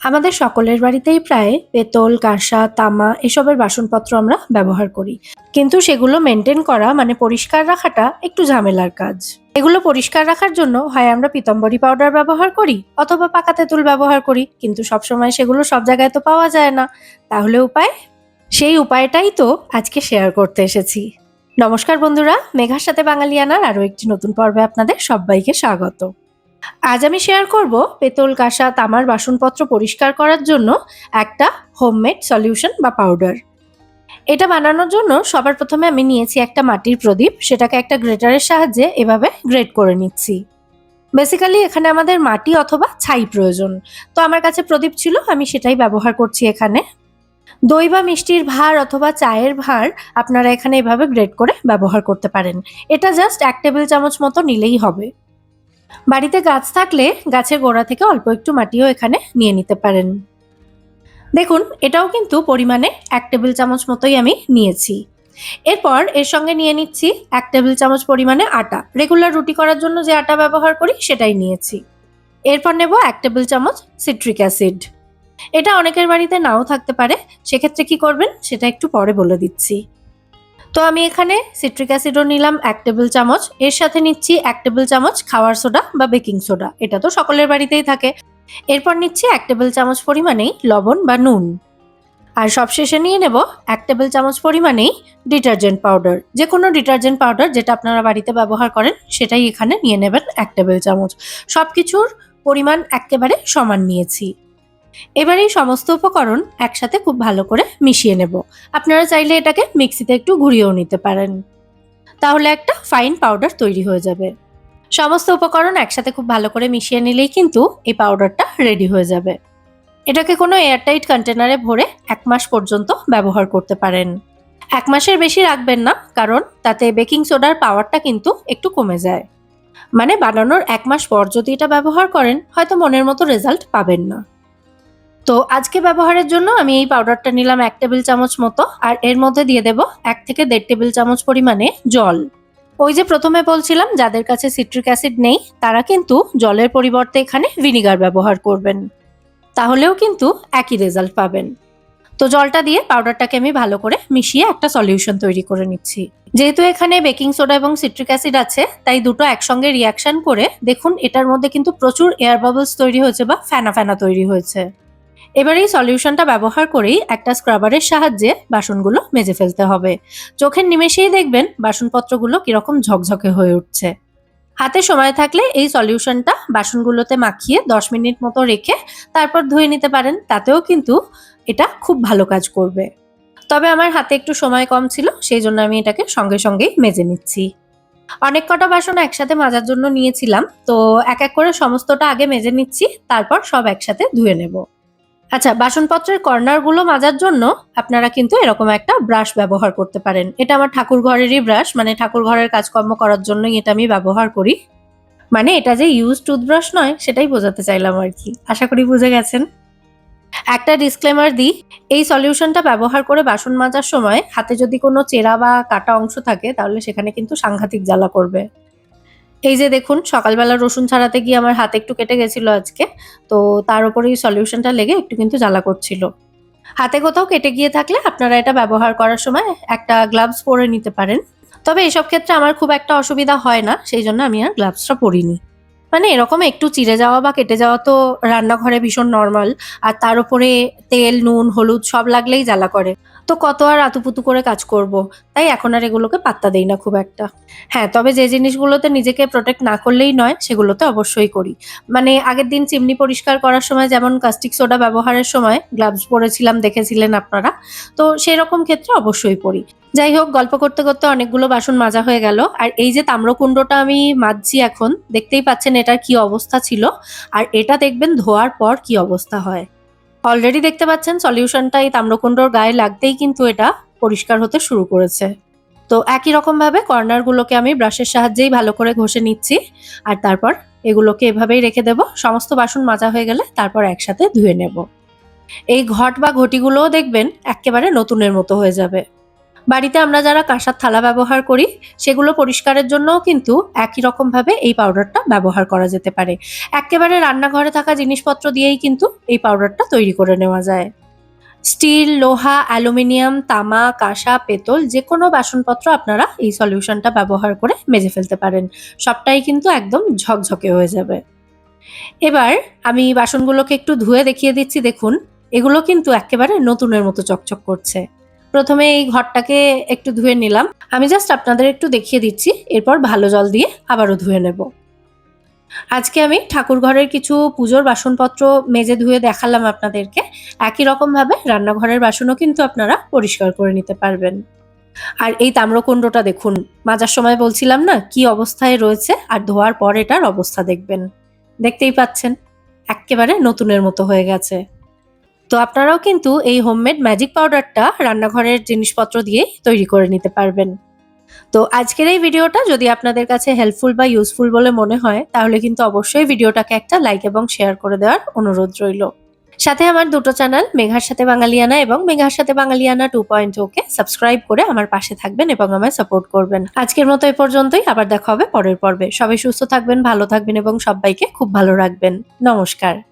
আমাদের সকলের বাড়িতেই প্রায় পেতল, কাঁসা, তামা এসবের বাসনপত্র আমরা ব্যবহার করি। কিন্তু সেগুলো মেনটেন করা মানে পরিষ্কার রাখাটা একটু ঝামেলার কাজ। এগুলো পরিষ্কার রাখার জন্য হয় আমরা পিতম্বরী পাউডার ব্যবহার করি অথবা পাকা তেঁতুল ব্যবহার করি, কিন্তু সবসময় সেগুলো সব জায়গায় তো পাওয়া যায় না। তাহলে উপায়? সেই উপায়টাই তো আজকে শেয়ার করতে এসেছি। নমস্কার বন্ধুরা, মেঘার সাথে বাঙালিয়ানার আরও একটি নতুন পর্বে আপনাদের সবাইকে স্বাগত। আজ আমি শেয়ার করব পেতল কাঁসা তামার বাসনপত্র পরিষ্কার করার জন্য একটা হোমমেড সলিউশন বা পাউডার এটা বানানোর জন্য সবার প্রথমে আমি নিয়েছি একটা মাটির প্রদীপ, সেটাকে একটা গ্রেটারের সাহায্যে এভাবে গ্রেট করে নিচ্ছি। বেসিক্যালি এখানে আমাদের মাটি অথবা ছাই প্রয়োজন। তো আমার কাছে প্রদীপ ছিল, আমি সেটাই ব্যবহার করছি এখানে। দই বা মিষ্টির ভার অথবা চায়ের ভার আপনারা এখানে এভাবে গ্রেট করে ব্যবহার করতে পারেন। এটা জাস্ট এক টেবিল চামচ মতো নিলেই হবে। বাড়িতে গাছ থাকলে গাছের গোড়া থেকে অল্প একটু মাটিও এখানে নিয়ে নিতে পারেন। দেখুন, এটাও কিন্তু পরিমাণে এক টেবিল চামচ মতোই আমি নিয়েছি। এরপর এর সঙ্গে নিয়ে নিচ্ছি এক টেবিল চামচ পরিমাণে আটা। রেগুলার রুটি করার জন্য যে আটা ব্যবহার করি, সেটাই নিয়েছি। এরপর নেব এক টেবিল চামচ সিট্রিক অ্যাসিড। এটা অনেকের বাড়িতে নাও থাকতে পারে। সেক্ষেত্রে কি করবেন, সেটা একটু পরে বলে দিচ্ছি। তো আমি এখানে সিট্রিক অ্যাসিডও নিলাম এক টেবিল চামচ। এর সাথে নিচ্ছি এক টেবিল চামচ খাওয়ার সোডা বা বেকিং সোডা এটা তো সকলের বাড়িতেই থাকে। এরপর নিচ্ছি এক টেবিল চামচ পরিমাণেই লবণ বা নুন। আর সবশেষে নিয়ে নেব এক টেবিল চামচ পরিমাণেই ডিটারজেন্ট পাউডার যে কোনো ডিটারজেন্ট পাউডার যেটা আপনারা বাড়িতে ব্যবহার করেন, সেটাই এখানে নিয়ে নেবেন এক টেবিল চামচ। সব কিছুর পরিমাণ একেবারে সমান নিয়েছি। এবার এই সমস্ত উপকরণ একসাথে খুব ভালো করে মিশিয়ে নেব। আপনারা চাইলে এটাকে মিক্সিতে একটু ঘুরিয়েও নিতে পারেন। তাহলে একটা ফাইন পাউডার তৈরি হয়ে যাবে। সমস্ত উপকরণ একসাথে খুব ভালো করে মিশিয়ে নিলেই কিন্তু এই পাউডারটা রেডি হয়ে যাবে। এটাকে কোনো এয়ারটাইট কন্টেনারে ভরে এক মাস পর্যন্ত ব্যবহার করতে পারেন। এক মাসের বেশি রাখবেন না, কারণ তাতে বেকিং সোডার পাওয়ারটা কিন্তু একটু কমে যায়। মানে বানানোর এক মাস পর যদি এটা ব্যবহার করেন, হয়তো মনের মতো রেজাল্ট পাবেন না। তো আজকে ব্যবহারের জন্য আমি এই পাউডারটা নিলাম এক টেবিল চামচ মতো, আর এর মধ্যে দিয়ে দেব এক থেকে দেড় টেবিল চামচ পরিমাণে জল। ওই যে প্রথমে বলছিলাম, যাদের কাছে সিট্রিক অ্যাসিড নেই, তারা কিন্তু জলের পরিবর্তে এখানে ভিনিগার ব্যবহার করবেন। তাহলেও কিন্তু একই রেজাল্ট পাবেন। তো জলটা দিয়ে পাউডারটাকে আমি ভালো করে মিশিয়ে একটা সলিউশন তৈরি করে নিচ্ছি। যেহেতু এখানে বেকিং সোডা এবং সিট্রিক অ্যাসিড আছে, তাই দুটো একসঙ্গে রিয়াকশন করে দেখুন, এটার মধ্যে কিন্তু প্রচুর এয়ার বাবলস তৈরি হয়েছে বা ফ্যানা ফ্যানা তৈরি হয়েছে। এবার এই সলিউশনটা ব্যবহার করেই একটা স্ক্রাবারের সাহায্যে বাসনগুলো মেজে ফেলতে হবে। চোখের নিমেষেই দেখবেন বাসনপত্রগুলো কীরকম ঝকঝকে হয়ে উঠছে। হাতে সময় থাকলে এই সলিউশনটা বাসনগুলোতে মাখিয়ে দশ মিনিট মতো রেখে তারপর ধুয়ে নিতে পারেন, তাতেও কিন্তু এটা খুব ভালো কাজ করবে। তবে আমার হাতে একটু সময় কম ছিল, সেই জন্য আমি এটাকে সঙ্গে সঙ্গেই মেজে নিচ্ছি। অনেক কটা বাসন একসাথে মাজার জন্য নিয়েছিলাম, তো এক এক করে সমস্তটা আগে মেজে নিচ্ছি, তারপর সব একসাথে ধুয়ে নেব। আচ্ছা বাসনপত্রের কর্নারগুলো মাজার জন্য আপনারা কিন্তু এরকম একটা ব্রাশ ব্যবহার করতে পারেন। এটা আমার ঠাকুর ঘরেরই ব্রাশ মানে ঠাকুর ঘরের কাজকর্ম করার জন্যই এটা আমি ব্যবহার করি। মানে এটা যে ইউজ টুথব্রাশ নয়, সেটাই বোঝাতে চাইলাম আর কি। আশা করি বুঝে গেছেন। একটা ডিসক্লেমার দিই, এই সলিউশনটা ব্যবহার করে বাসন মাজার সময় হাতে যদি কোনো চেরা বা কাটা অংশ থাকে, তাহলে সেখানে কিন্তু সাংঘাতিক জ্বালা করবে। এই যে দেখুন, সকালবেলা রসুন ছাড়াতে গিয়ে আমার হাতে একটু কেটে গেছিল আজকে, তো তার উপরে এই সলিউশনটা লেগে একটু কিন্তু জ্বালা করছিল। হাতে কোথাও কেটে গিয়ে থাকলে আপনারা এটা ব্যবহার করার সময় একটা গ্লাভস পরে নিতে পারেন। তবে এসব ক্ষেত্রে আমার খুব একটা অসুবিধা হয় না, সেই জন্য আমি আর গ্লাভসটা পরিনি। মানে এরকম একটু চিড়ে যাওয়া বা কেটে যাওয়া তো রান্নাঘরে ভীষণ নর্মাল আর তার উপরে তেল, নুন, হলুদ সব লাগলেই জ্বালা করে। তো কত আর আতুপুতু করে কাজ করব। তাই এখন আর এগুলোকে পাত্তা দেই না খুব একটা। হ্যাঁ তবে যে জিনিসগুলোতে নিজেকে প্রোটেক্ট না করলেই নয়, সেগুলোতে অবশ্যই করি। মানে আগের দিন চিমনি পরিষ্কার করার সময় যেমন কাস্টিক সোডা ব্যবহারের সময় গ্লাভস পরেছিলাম, দেখেছিলেন আপনারা, তো সেই রকম ক্ষেত্রে অবশ্যই পরি যাই হোক, গল্প করতে করতে অনেকগুলো বাসন মাজা হয়ে গেল। আর এই যে তাম্রকুণ্ডটা আমি মাজছি এখন, দেখতেই পাচ্ছেন এটার কি অবস্থা ছিল। আর এটা দেখবেন ধোয়ার পর কি অবস্থা হয়। অলরেডি দেখতে পাচ্ছেন সলিউশনটা এই তাম্রকুণ্ডর গায়ে লাগতেই কিন্তু এটা পরিষ্কার হতে শুরু করেছে। তো একই রকমভাবে কর্নারগুলোকে আমি ব্রাশের সাহায্যেই ভালো করে ঘষে নিচ্ছি। আর তারপর এগুলোকে এভাবেই রেখে দেব। সমস্ত বাসন মাজা হয়ে গেলে তারপর একসাথে ধুয়ে নেব। এই ঘট বা ঘটিগুলোও দেখবেন একেবারে নতুনের মতো হয়ে যাবে। বাড়িতে আমরা যারা কাঁসার থালা ব্যবহার করি, সেগুলো পরিষ্কারের জন্যও কিন্তু একই রকমভাবে এই পাউডারটা ব্যবহার করা যেতে পারে। একেবারে রান্নাঘরে থাকা জিনিসপত্র দিয়েই কিন্তু এই পাউডারটা তৈরি করে নেওয়া যায়। স্টিল, লোহা, অ্যালুমিনিয়াম, তামা, কাঁসা, পেতল যে কোনো বাসনপত্র আপনারা এই সলিউশনটা ব্যবহার করে মেজে ফেলতে পারেন। সবটাই কিন্তু একদম ঝকঝকে হয়ে যাবে। এবার আমি বাসনগুলোকে একটু ধুয়ে দেখিয়ে দিচ্ছি, দেখুন। এগুলো কিন্তু একেবারে নতুনের মতো চকচক করছে। প্রথমে এই ঘরটাকে একটু ধুয়ে নিলাম। আমি জাস্ট আপনাদের একটু দেখিয়ে দিচ্ছি, এরপর ভালো জল দিয়ে আবারও ধুয়ে নেব। আজকে আমি ঠাকুর ঘরের কিছু পুজোর বাসনপত্র মেজে ধুয়ে দেখালাম আপনাদেরকে। একই রকমভাবে রান্নাঘরের বাসনও কিন্তু আপনারা পরিষ্কার করে নিতে পারবেন। আর এই তাম্রকুণ্ডটা দেখুন, মাজার সময় বলছিলাম না, কি অবস্থায় রয়েছে আর ধোয়ার পর এটার অবস্থা দেখবেন। দেখতেই পাচ্ছেন, একেবারে নতুনের মতো হয়ে গেছে। তো আপনারাও কিন্তু এই হোমমেড ম্যাজিক পাউডারটা রান্নাঘরের জিনিসপত্র দিয়ে তৈরি করে নিতে পারবেন। তো আজকের এই ভিডিওটা যদি আপনাদের কাছে হেল্পফুল বা ইউজফুল বলে মনে হয়, তাহলে কিন্তু অবশ্যই ভিডিওটাকে একটা লাইক এবং শেয়ার করে দেওয়ার অনুরোধ রইল। সাথে আমার দুটো চ্যানেল মেঘার সাথে বাঙালিয়ানা এবং মেঘার সাথে Bangaliyana two point okay subscribe করে আমার পাশে থাকবেন এবং আমায় সাপোর্ট করবেন। আজকের মতো এ পর্যন্তই, আবার দেখা হবে পরের পর্বে। সবাই সুস্থ থাকবেন, ভালো থাকবেন এবং সবাইকে খুব ভালো রাখবেন। নমস্কার।